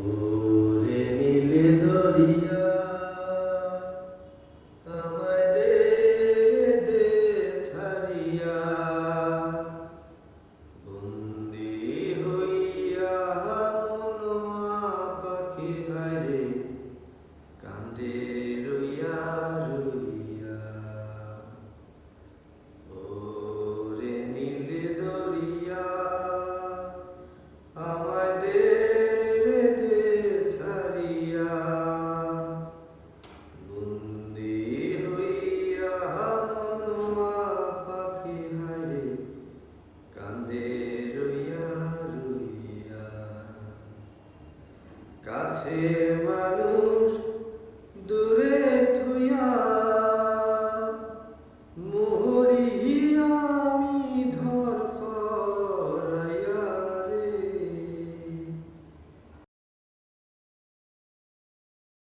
ওরে নীল দরিয়া। কান্দে রইয়া রইয়া কাছের মানুষ